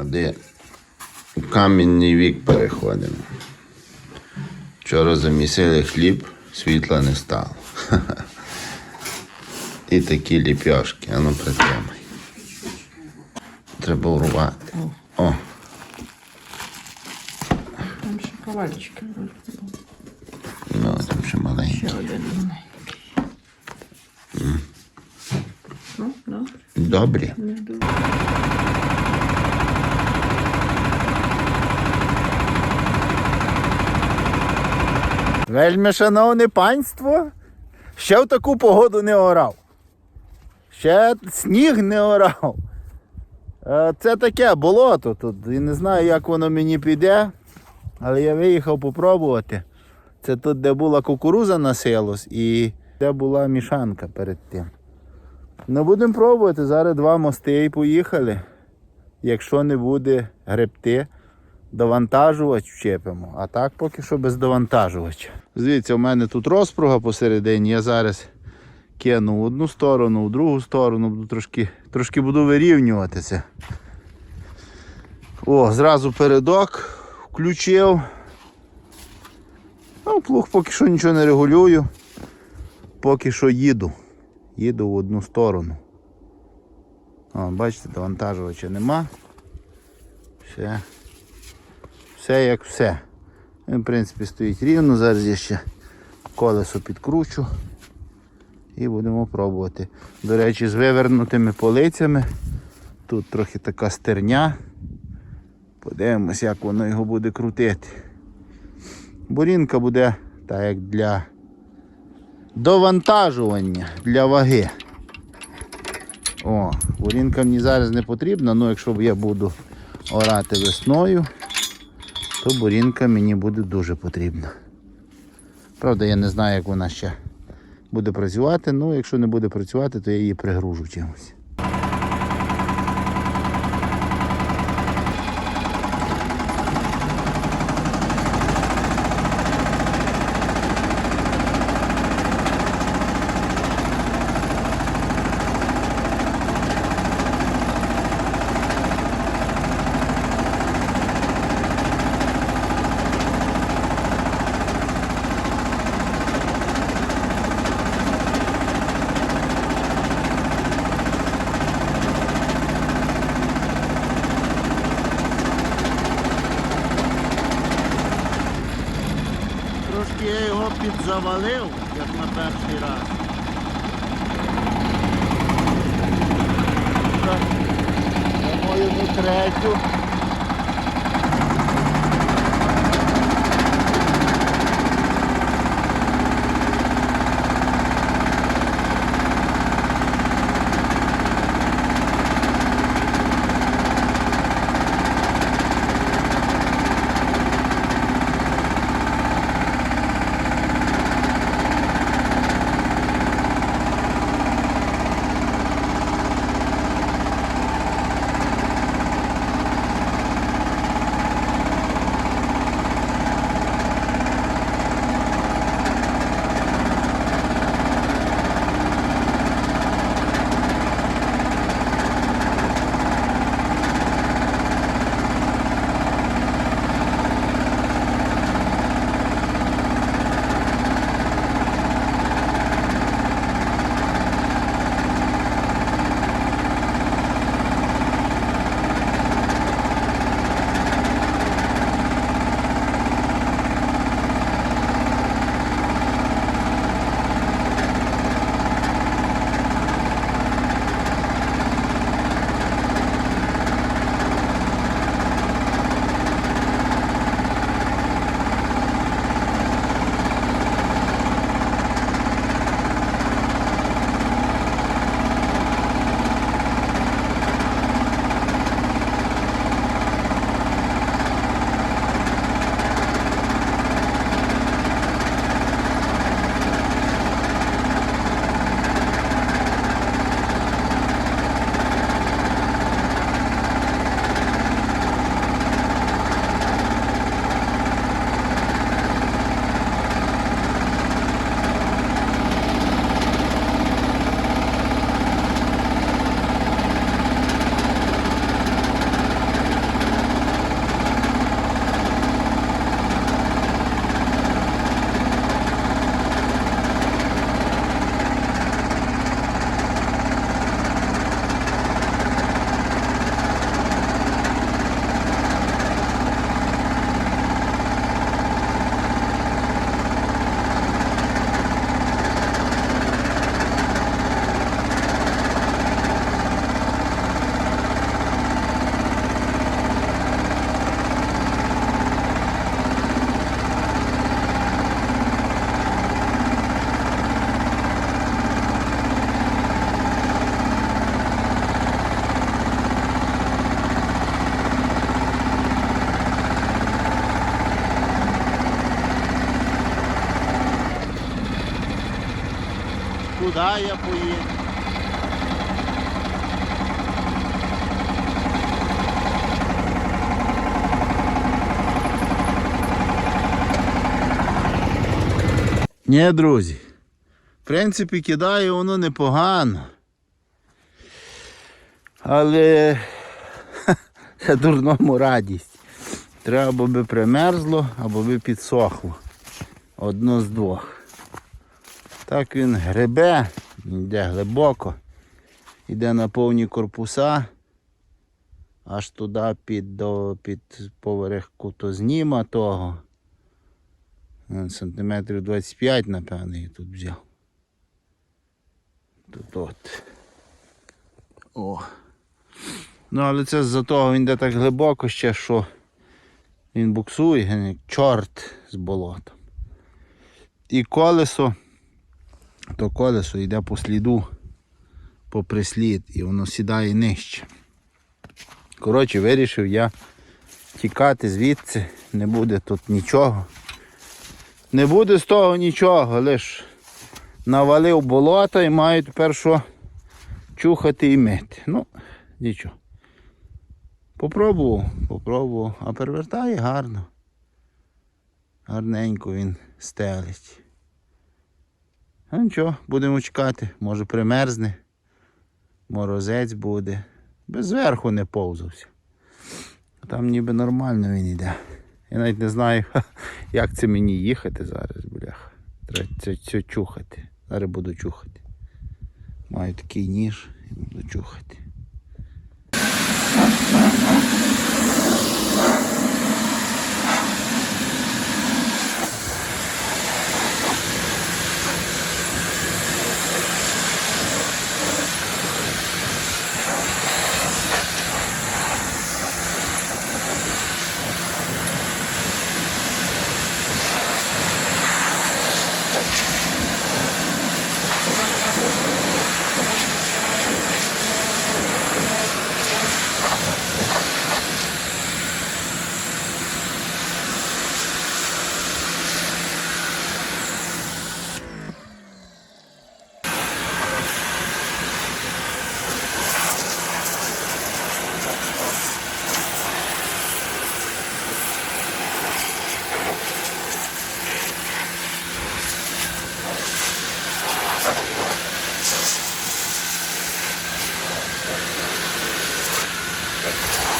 А де в камінний вік переходимо. Вчора замісили хліб, світла не стало. І такі ліпьошки, а ну притримай. Треба урвати. О, Там ще ковальчики ну там ще маленький. Ще один маленький. Ну, добре. Вельми шановне панство, ще в таку погоду не орав. Ще сніг не орав. Е, Це таке болото тут. І не знаю, як воно мені піде, але я виїхав попробувати. Це тут, де була кукуруза насилось і де була мішанка перед тим. Ну, будемо пробувати. Зараз два мости і поїхали. Якщо не буде гребти, довантажувач вчепимо. А так поки що без довантажувача. Дивіться, у мене тут розпруга посередині. Я зараз кину в одну сторону, в другу сторону, трошки, трошки буду вирівнюватися. О, зразу передок включив. Ну, плуг поки що нічого не регулюю. Поки що їду. Їду в одну сторону. О, бачите, довантажувача нема. Все. Все як все. Він, в принципі, стоїть рівно. Зараз я ще колесо підкручу. І будемо пробувати. До речі, з вивернутими полицями. Тут трохи така стерня. Подивимось, як воно його буде крутити. Бурінка буде так як для довантажування для ваги. О, бурінка мені зараз не потрібна, але якщо я буду орати весною, то бурінка мені буде дуже потрібна. Правда, я не знаю, як вона ще буде працювати, але якщо не буде працювати, то я її пригружу чимось. Трошки я його підзавалив, як на перший раз. Дамо йому третю. Я поїду. Ні, друзі. В принципі, кидає воно непогано. Але це дурному радість. Треба би примерзло, або би підсохло. Одно з двох. Так він гребе, йде глибоко, йде на повні корпуса, аж туди під, до, під поверх кутозніма того. Е, Сантиметрів 25, напевно, я тут взяв. Тут от. О. Ну, але це з-за того він йде так глибоко ще, що він буксує, як чорт з болотом. І колесо, то колесо йде по сліду, по прислід, і воно сідає нижче. Коротше, вирішив я тікати звідси, не буде тут нічого. Не буде з того нічого, лиш навалив болота і маю тепер що чухати і мити. Ну, нічого. Попробував, попробував, а перевертає гарно. Гарненько він стелить. А нічого, будемо чекати, може примерзне, морозець буде. Без верху не повзався. Там ніби нормально він йде. Я навіть не знаю, як це мені їхати зараз, бляха. Треба це, це чухати. Зараз буду чухати. Маю такий ніж і буду чухати. থাকবেন